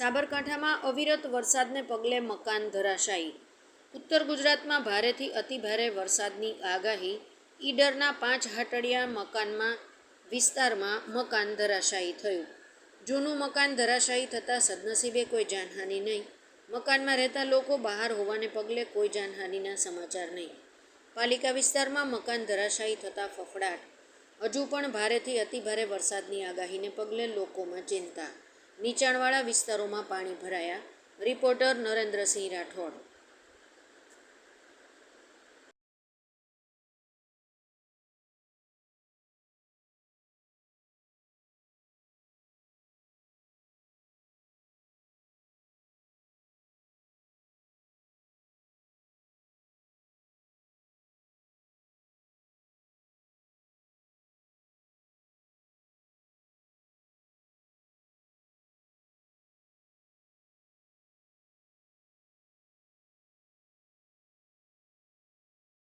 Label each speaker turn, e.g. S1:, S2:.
S1: સાબરકાંઠામાં અવિરત વરસાદને પગલે મકાન ધરાશાયી. ઉત્તર ગુજરાતમાં ભારેથી અતિભારે વરસાદની આગાહી. ઈડરના પાંચ હાટડિયા મકાનમાં, વિસ્તારમાં મકાન ધરાશાયી થયું. જૂનું મકાન ધરાશાયી થતાં સદનસીબે કોઈ જાનહાનિ નહીં. મકાનમાં રહેતા લોકો બહાર હોવાને પગલે કોઈ જાનહાનિના સમાચાર નહીં. પાલિકા વિસ્તારમાં મકાન ધરાશાયી થતાં ફફડાટ. હજુ પણ ભારેથી અતિભારે વરસાદની આગાહીને પગલે લોકોમાં ચિંતા. નીચાણવાળા વિસ્તારોમાં પાણી ભરાયા. રિપોર્ટર નરેન્દ્રસિંહ રાઠોડ